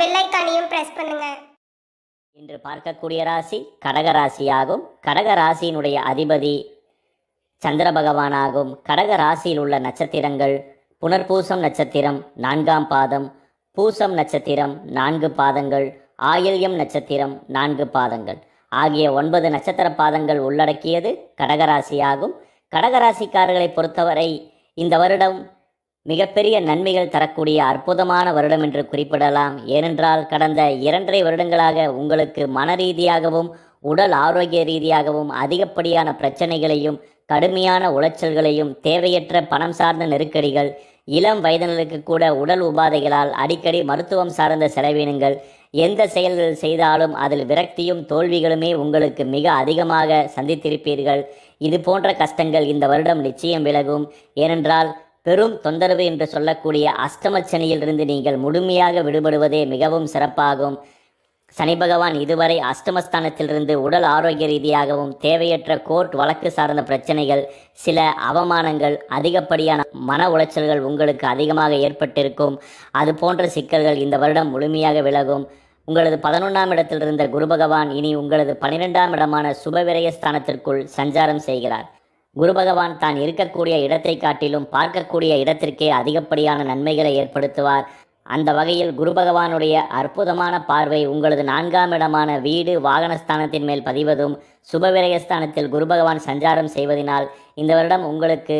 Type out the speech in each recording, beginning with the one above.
Bell ஐக்கானையும் press பண்ணுங்க. இன்று பார்க்கக்கூடிய ராசி கடக ராசியாகும். கடக ராசியினுடைய அதிபதி சந்திர பகவானாகும். கடக ராசியில் உள்ள நட்சத்திரங்கள் புனர்பூசம் நட்சத்திரம் நான்காம் பாதம் பூசம் நட்சத்திரம் நான்கு பாதங்கள் ஆயில்யம் நட்சத்திரம் நான்கு பாதங்கள். ஆகிய ஒன்பது நட்சத்திர பாதங்கள் உள்ளடக்கியது கடகராசியாகும் கடகராசிக்காரர்களை பொறுத்தவரை இந்த வருடம் மிகப்பெரிய நன்மைகள் தரக்கூடிய அற்புதமான வருடம் என்று குறிப்பிடலாம். ஏனென்றால் கடந்த இரண்டரை வருடங்களாக உங்களுக்கு மன ரீதியாகவும் உடல் ஆரோக்கிய ரீதியாகவும் அதிகப்படியான பிரச்சனைகளையும் கடுமையான உளைச்சல்களையும் தேவையற்ற பணம் சார்ந்த நெருக்கடிகள் இளம் வயதினருக்கு கூட உடல் உபாதைகளால் அடிக்கடி மருத்துவம் சார்ந்த செலவினங்கள் எந்த செயல்கள் செய்தாலும் அதில் விரக்தியும் தோல்விகளுமே உங்களுக்கு மிக அதிகமாக சந்தித்திருப்பீர்கள். இது போன்ற கஷ்டங்கள் இந்த வருடம் நிச்சயம் விலகும். ஏனென்றால் பெரும் தொந்தரவு என்று சொல்லக்கூடிய அஷ்டமச்சனியிலிருந்து நீங்கள் முழுமையாக விடுபடுவதே மிகவும் சிறப்பாகும். சனி பகவான் இதுவரை அஷ்டமஸ்தானத்திலிருந்து உடல் ஆரோக்கிய ரீதியாகவும் தேவையற்ற கோர்ட் வழக்கு சார்ந்த பிரச்சனைகள் சில அவமானங்கள் அதிகப்படியான மன உளைச்சல்கள் உங்களுக்கு அதிகமாக ஏற்பட்டிருக்கும். அது போன்ற சிக்கல்கள் இந்த வருடம் முழுமையாக விலகும். உங்களது பதினொன்றாம் இடத்தில் இருந்த குரு பகவான் இனி உங்களது பனிரெண்டாம் இடமான சுபவிரய ஸ்தானத்திற்குள் சஞ்சாரம் செய்கிறார். குரு பகவான் தான் இருக்கக்கூடிய இடத்தை காட்டிலும் பார்க்கக்கூடிய இடத்திற்கே அதிகப்படியான நன்மைகளை ஏற்படுத்துவார். அந்த வகையில் குரு பகவானுடைய அற்புதமான பார்வை உங்களது நான்காம் இடமான வீடு வாகனஸ்தானத்தின் மேல் பதிவதும் சுபவிரயஸ்தானத்தில் குரு பகவான் சஞ்சாரம் செய்வதனால் இந்த வருடம் உங்களுக்கு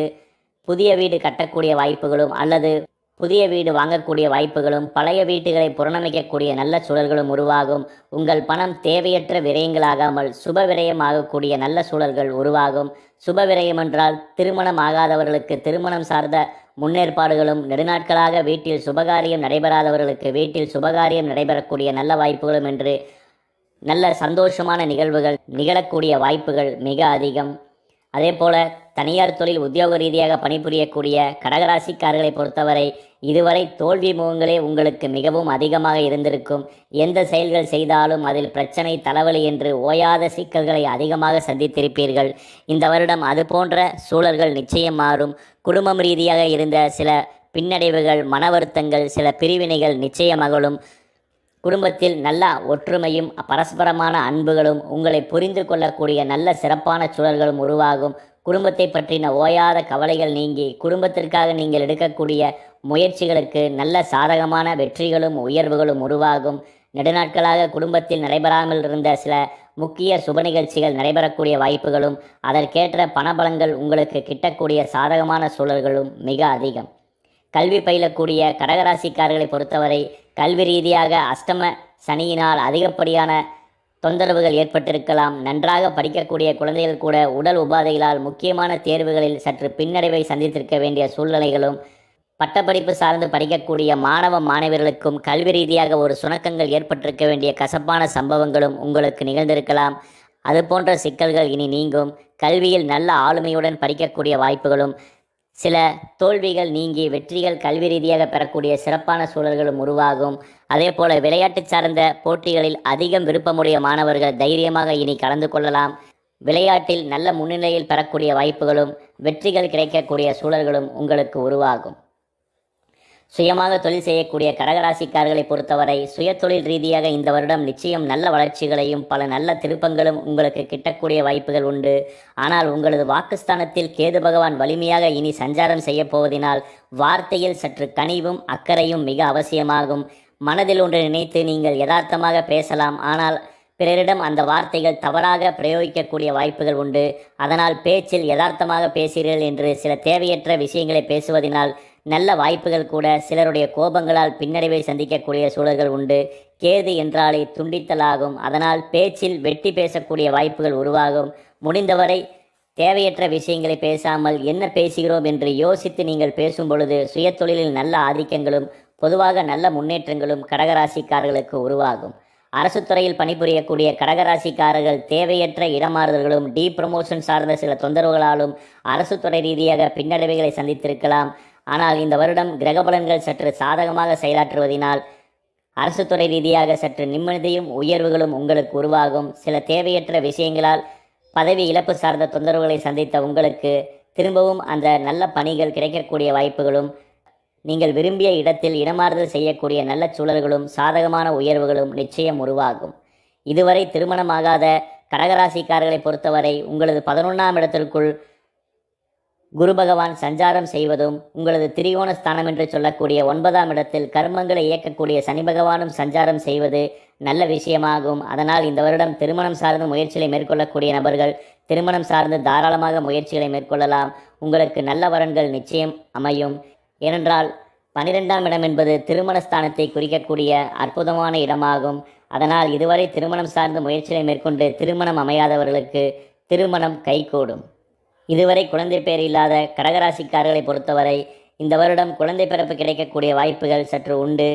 புதிய வீடு கட்டக்கூடிய வாய்ப்புகளும் அல்லது புதிய வீடு வாங்கக்கூடிய வாய்ப்புகளும் பழைய வீட்டுகளை புறணமிக்கக்கூடிய நல்ல சூழல்களும் உருவாகும். உங்கள் பணம் தேவையற்ற விரயங்களாகாமல் சுப விரயம் ஆகக்கூடிய நல்ல சூழல்கள் உருவாகும். சுப விரயம் என்றால் திருமணம் ஆகாதவர்களுக்கு திருமணம் சார்ந்த முன்னேற்பாடுகளும் நெடுநாட்களாக வீட்டில் சுபகாரியம் நடைபெறாதவர்களுக்கு வீட்டில் சுபகாரியம் நடைபெறக்கூடிய நல்ல வாய்ப்புகளும் என்று நல்ல சந்தோஷமான நிகழ்வுகள் நிகழக்கூடிய வாய்ப்புகள் மிக அதிகம். அதே போல தனியார் தொழில் உத்தியோக ரீதியாக பணிபுரியக்கூடிய கடகராசிக்காரர்களை பொறுத்தவரை இதுவரை தோல்வி முகங்களே உங்களுக்கு மிகவும் அதிகமாக இருந்திருக்கும். எந்த செயல்கள் செய்தாலும் அதில் பிரச்சனை தலைவலி என்று ஓயாத சிக்கல்களை அதிகமாக சந்தித்திருப்பீர்கள். இந்த வருடம் அது போன்ற சூழல்கள் நிச்சயம் மாறும். குடும்பம் ரீதியாக இருந்த சில பின்னடைவுகள் மன வருத்தங்கள் சில பிரிவினைகள் நிச்சயம் குடும்பத்தில் நல்ல ஒற்றுமையும் பரஸ்பரமான அன்புகளும் உங்களை புரிந்து கொள்ளக்கூடிய நல்ல சிறப்பான சூழல்களும் உருவாகும். குடும்பத்தை பற்றின ஓயாத கவலைகள் நீங்கி குடும்பத்திற்காக நீங்கள் எடுக்கக்கூடிய முயற்சிகளுக்கு நல்ல சாதகமான வெற்றிகளும் உயர்வுகளும் உருவாகும். நெடுநாட்களாக குடும்பத்தில் நடைபெறாமல் இருந்த சில முக்கிய சுப நிகழ்ச்சிகள் நடைபெறக்கூடிய வாய்ப்புகளும் அதற்கேற்ற பணபலங்கள் உங்களுக்கு கிட்டக்கூடிய சாதகமான சூழல்களும் மிக அதிகம். கல்வி பயிலக்கூடிய கடகராசிக்காரர்களை பொறுத்தவரை கல்வி ரீதியாக அஷ்டம சனியினால் அதிகப்படியான தொந்தரவுகள் ஏற்பட்டிருக்கலாம். நன்றாக படிக்கக்கூடிய குழந்தைகள் கூட உடல் உபாதைகளால் முக்கியமான தேர்வுகளில் சற்று பின்னடைவை சந்தித்திருக்க வேண்டிய சூழ்நிலைகளும் பட்டப்படிப்பு சார்ந்து படிக்கக்கூடிய மாணவ மாணவர்களுக்கும் கல்வி ரீதியாக ஒரு சுணக்கங்கள் ஏற்பட்டிருக்க வேண்டிய கசப்பான சம்பவங்களும் உங்களுக்கு நிகழ்ந்திருக்கலாம். அது போன்ற சிக்கல்கள் இனி நீங்கும். கல்வியில் நல்ல ஆளுமையுடன் படிக்கக்கூடிய வாய்ப்புகளும் சில தோல்விகள் நீங்கி வெற்றிகள் கல்வி ரீதியாக பெறக்கூடிய சிறப்பான சூழல்களும் உருவாகும். அதே போல விளையாட்டு சார்ந்த போட்டிகளில் அதிகம் விருப்பமுடைய மாணவர்கள் தைரியமாக இனி கலந்து கொள்ளலாம். விளையாட்டில் நல்ல முன்னிலையில் பெறக்கூடிய வாய்ப்புகளும் வெற்றிகள் கிடைக்கக்கூடிய சூழல்களும் உங்களுக்கு உருவாகும். சுயமாக தொழில் செய்யக்கூடிய கடகராசிக்காரர்களை பொறுத்தவரை சுய தொழில் ரீதியாக இந்த வருடம் நிச்சயம் நல்ல வளர்ச்சிகளையும் பல நல்ல திருப்பங்களும் உங்களுக்கு கிட்டக்கூடிய வாய்ப்புகள் உண்டு. ஆனால் உங்களது வாக்குஸ்தானத்தில் கேது பகவான் வலிமையாக இனி சஞ்சாரம் செய்ய போவதினால் வார்த்தையில் சற்று கனிவும் அக்கறையும் மிக அவசியமாகும். மனதில் ஒன்று நினைத்து நீங்கள் யதார்த்தமாக பேசலாம். ஆனால் பிறரிடம் அந்த வார்த்தைகள் தவறாக பிரயோகிக்கக்கூடிய வாய்ப்புகள் உண்டு. அதனால் பேச்சில் யதார்த்தமாக பேசுகிறீர்கள் என்று சில தேவையற்ற விஷயங்களை பேசுவதனால் நல்ல வாய்ப்புகள் கூட சிலருடைய கோபங்களால் பின்னடைவை சந்திக்கக்கூடிய சூழல்கள் உண்டு. கேது என்றாலே துண்டித்தலாகும். அதனால் பேச்சில் வெட்டி பேசக்கூடிய வாய்ப்புகள் உருவாகும். முடிந்தவரை தேவையற்ற விஷயங்களை பேசாமல் என்ன பேசுகிறோம் என்று யோசித்து நீங்கள் பேசும் பொழுது சுயதொழிலில் நல்ல ஆதிக்கங்களும் பொதுவாக நல்ல முன்னேற்றங்களும் கடகராசிக்காரர்களுக்கு உருவாகும். அரசு துறையில் பணிபுரியக்கூடிய கடகராசிக்காரர்கள் தேவையற்ற இடமாறுதல்களும் டீ ப்ரமோஷன் சார்ந்த சில தொந்தரவுகளாலும் அரசு துறை ரீதியாக பின்னடைவுகளை சந்தித்திருக்கலாம். ஆனால் இந்த வருடம் கிரகபலன்கள் சற்று சாதகமாக செயலாற்றுவதினால் அரசு துறை ரீதியாக சற்று நிம்மதியும் உயர்வுகளும் உங்களுக்கு உருவாகும். சில தேவையற்ற விஷயங்களால் பதவி இழப்பு சார்ந்த தொந்தரவுகளை சந்தித்த உங்களுக்கு திரும்பவும் அந்த நல்ல பணிகள் கிடைக்கக்கூடிய வாய்ப்புகளும் நீங்கள் விரும்பிய இடத்தில் இடமாறுதல் செய்யக்கூடிய நல்ல சூழல்களும் சாதகமான உயர்வுகளும் நிச்சயம் உருவாகும். இதுவரை திருமணமாகாத கடகராசிக்காரர்களை பொறுத்தவரை உங்களது பதினொன்றாம் இடத்திற்குள் குரு பகவான் சஞ்சாரம் செய்வதும் உங்களது திரிகோண ஸ்தானம் என்று சொல்லக்கூடிய ஒன்பதாம் இடத்தில் கர்மங்களை இயக்கக்கூடிய சனி பகவானும் சஞ்சாரம் செய்வது நல்ல விஷயமாகும். அதனால் இந்த வருடம் திருமணம் சார்ந்த முயற்சிகளை மேற்கொள்ளக்கூடிய நபர்கள் திருமணம் சார்ந்து தாராளமாக முயற்சிகளை மேற்கொள்ளலாம். உங்களுக்கு நல்ல வரன்கள் நிச்சயம் அமையும். ஏனென்றால் பனிரெண்டாம் இடம் என்பது திருமண ஸ்தானத்தை குறிக்கக்கூடிய அற்புதமான இடமாகும். அதனால் இதுவரை திருமணம் சார்ந்த முயற்சிகளை மேற்கொண்டு திருமணம் அமையாதவர்களுக்கு திருமணம் கைகூடும். இதுவரை குழந்தை பேர் இல்லாத கடகராசிக்காரர்களை பொறுத்தவரை இந்த வருடம் குழந்தை பிறப்பு கிடைக்கக்கூடிய வாய்ப்புகள் சற்று உண்டு.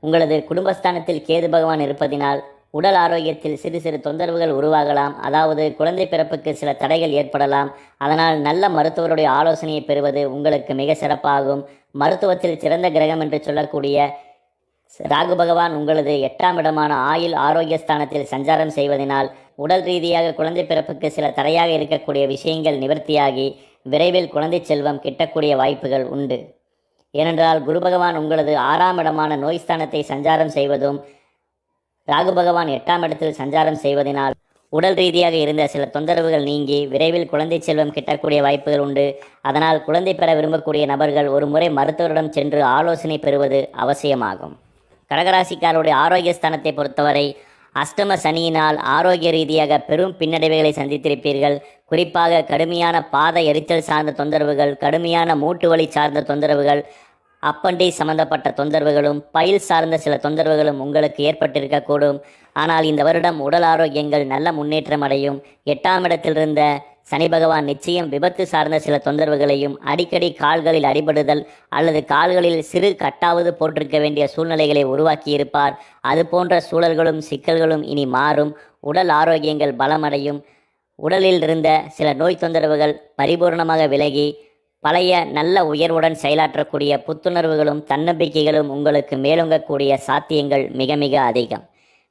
உங்களது குடும்பஸ்தானத்தில் கேது பகவான் இருப்பதினால் உடல் ஆரோக்கியத்தில் சிறு சிறு தொந்தரவுகள் உருவாகலாம். அதாவது குழந்தை பிறப்புக்கு சில தடைகள் ஏற்படலாம். அதனால் நல்ல மருத்துவருடைய ஆலோசனையை பெறுவது உங்களுக்கு மிக சிறப்பாகும். மருத்துவத்தில் சிறந்த கிரகம் என்று சொல்லக்கூடிய ராகு பகவான் உங்களது எட்டாம் இடமான ஆயுள் ஆரோக்கிய ஸ்தானத்தில் சஞ்சாரம் செய்வதனால் உடல் ரீதியாக குழந்தை பிறப்புக்கு சில தடையாக இருக்கக்கூடிய விஷயங்கள் நிவர்த்தியாகி விரைவில் குழந்தை செல்வம் கிட்டக்கூடிய வாய்ப்புகள் உண்டு. ஏனென்றால் குரு பகவான் உங்களது ஆறாம் இடமான நோய் ஸ்தானத்தை சஞ்சாரம் செய்வதும் ராகு பகவான் எட்டாம் இடத்தில் சஞ்சாரம் செய்வதனால் உடல் ரீதியாக இருந்த சில தொந்தரவுகள் நீங்கி விரைவில் குழந்தை செல்வம் கிட்டக்கூடிய வாய்ப்புகள் உண்டு. அதனால் குழந்தை பெற விரும்பக்கூடிய நபர்கள் ஒரு முறை மருத்துவரிடம் சென்று ஆலோசனை பெறுவது அவசியமாகும். கடகராசிக்காரருடைய ஆரோக்கிய ஸ்தானத்தை பொறுத்தவரை அஷ்டம சனியினால் ஆரோக்கிய ரீதியாக பெரும் பின்னடைவுகளை சந்தித்திருப்பீர்கள். குறிப்பாக கடுமையான பாத எரிச்சல் சார்ந்த தொந்தரவுகள் கடுமையான மூட்டு வலி சார்ந்த தொந்தரவுகள் அப்பண்டை சம்பந்தப்பட்ட தொந்தரவுகளும் பயில் சார்ந்த சில தொந்தரவுகளும் உங்களுக்கு ஏற்பட்டிருக்கக்கூடும். ஆனால் இந்த வருடம் உடல் ஆரோக்கியங்கள் நல்ல முன்னேற்றம் அடையும். எட்டாம் இடத்தில் இருந்த சனி பகவான் நிச்சயம் விபத்து சார்ந்த சில தொந்தரவுகளையும் அடிக்கடி கால்களில் அடிபடுதல் அல்லது கால்களில் சிறு கட்டாவது போட்டிருக்க வேண்டிய சூழ்நிலைகளை உருவாக்கியிருப்பார். அது போன்ற சூழல்களும் சிக்கல்களும் இனி மாறும். உடல் ஆரோக்கியங்கள் பலமடையும். உடலில் இருந்த சில நோய் தொந்தரவுகள் பரிபூர்ணமாக விலகி பழைய நல்ல உயர்வுடன் செயலாற்றக்கூடிய புத்துணர்வுகளும் தன்னம்பிக்கைகளும் உங்களுக்கு மேலோங்கக்கூடிய சாத்தியங்கள் மிக மிக அதிகம்.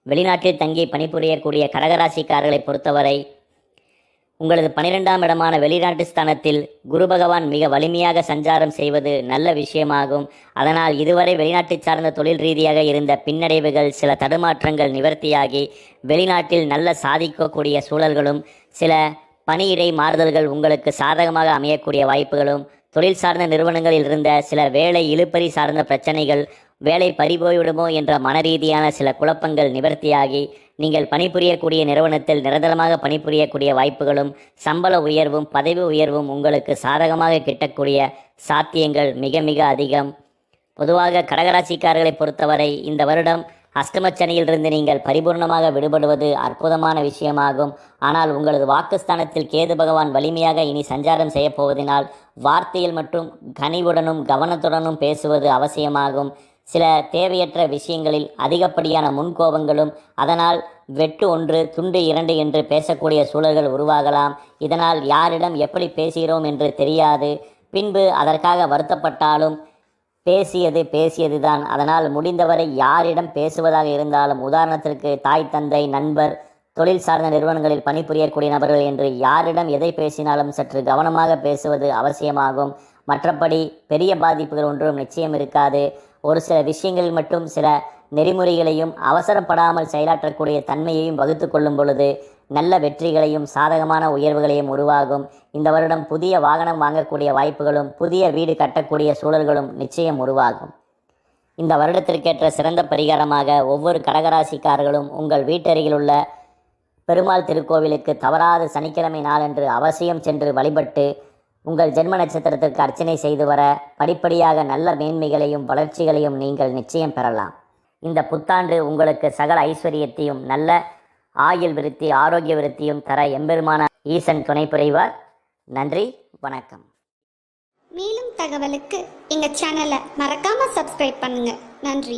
வெளிநாட்டில் தங்கி பணிபுரியக்கூடிய கடகராசிக்காரர்களை பொறுத்தவரை உங்களது பனிரெண்டாம் இடமான வெளிநாட்டு ஸ்தானத்தில் குரு பகவான் மிக வலிமையாக சஞ்சாரம் செய்வது நல்ல விஷயமாகும். அதனால் இதுவரை வெளிநாட்டை சார்ந்த தொழில் ரீதியாக இருந்த பின்னடைவுகள் சில தடுமாற்றங்கள் நிவர்த்தியாகி வெளிநாட்டில் நல்ல சாதிக்கக்கூடிய சூழல்களும் சில பணியிடை மாறுதல்கள் உங்களுக்கு சாதகமாக அமையக்கூடிய வாய்ப்புகளும் தொழில் சார்ந்த நிறுவனங்களில் இருந்த சில வேலை இழுப்பறி சார்ந்த பிரச்சனைகள் வேலை பறிபோய்விடுமோ என்ற மனரீதியான சில குழப்பங்கள் நிவர்த்தியாகி நீங்கள் பணிபுரியக்கூடிய நிறுவனத்தில் நிரந்தரமாக பணிபுரியக்கூடிய வாய்ப்புகளும் சம்பள உயர்வும் பதவி உயர்வும் உங்களுக்கு சாதகமாக கிட்டக்கூடிய சாத்தியங்கள் மிக மிக அதிகம். பொதுவாக கடகராசிக்காரர்களை பொறுத்தவரை இந்த வருடம் அஷ்டமச்சனியிலிருந்து நீங்கள் பரிபூர்ணமாக விடுபடுவது அற்புதமான விஷயமாகும். ஆனால் உங்களது வாக்குஸ்தானத்தில் கேது பகவான் வலிமையாக இனி சஞ்சாரம் செய்யப்போவதினால் வார்த்தையில் மற்றும் கனிவுடனும் கவனத்துடனும் பேசுவது அவசியமாகும். சில தேவையற்ற விஷயங்களில் அதிகப்படியான முன்கோபங்களும் அதனால் வெட்டு ஒன்று துண்டு இரண்டு என்று பேசக்கூடிய சூழல்கள் உருவாகலாம். இதனால் யாரிடம் எப்படி பேசுகிறோம் என்று தெரியாது. பின்பு அதற்காக வருத்தப்பட்டாலும் பேசியது பேசியது தான் அதனால் முடிந்தவரை யாரிடம் பேசுவதாக இருந்தாலும் உதாரணத்திற்கு தாய் தந்தை நண்பர் தொழில் சார்ந்த நிறுவனங்களில் பணிபுரியக்கூடிய நபர்கள் என்று யாரிடம் எதை பேசினாலும் சற்று கவனமாக பேசுவது அவசியமாகும். மற்றபடி பெரிய பாதிப்புகள் ஒன்றும் நிச்சயம் இருக்காது. ஒரு சில விஷயங்களில் மட்டும் சில நெறிமுறைகளையும் அவசரப்படாமல் செயலாற்றக்கூடிய தன்மையையும் வகுத்து கொள்ளும் பொழுது நல்ல வெற்றிகளையும் சாதகமான உயர்வுகளையும் உருவாகும். இந்த வருடம் புதிய வாகனம் வாங்கக்கூடிய வாய்ப்புகளும் புதிய வீடு கட்டக்கூடிய சூழல்களும் நிச்சயம் உருவாகும். இந்த வருடத்திற்கேற்ற சிறந்த பரிகாரமாக ஒவ்வொரு கடகராசிக்காரர்களும் உங்கள் வீட்டருகில் உள்ள பெருமாள் திருக்கோவிலுக்கு தவறாது சனிக்கிழமை நாளன்று அவசியம் சென்று வழிபட்டு உங்கள் ஜென்ம நட்சத்திரத்திற்கு அர்ச்சனை செய்து வர படிப்படியாக நல்ல மேன்மைகளையும் வளர்ச்சிகளையும் நீங்கள் நிச்சயம் பெறலாம். இந்த புத்தாண்டு உங்களுக்கு சகல ஐஸ்வர்யத்தையும் நல்ல ஆயுள் விருத்தி ஆரோக்கிய விருத்தியும் தர எம்பெருமான ஈசன் துணை புரிவார். நன்றி வணக்கம். மேலும் தகவலுக்கு எங்கள் சேனலை மறக்காமல் சப்ஸ்கிரைப் பண்ணுங்கள் நன்றி.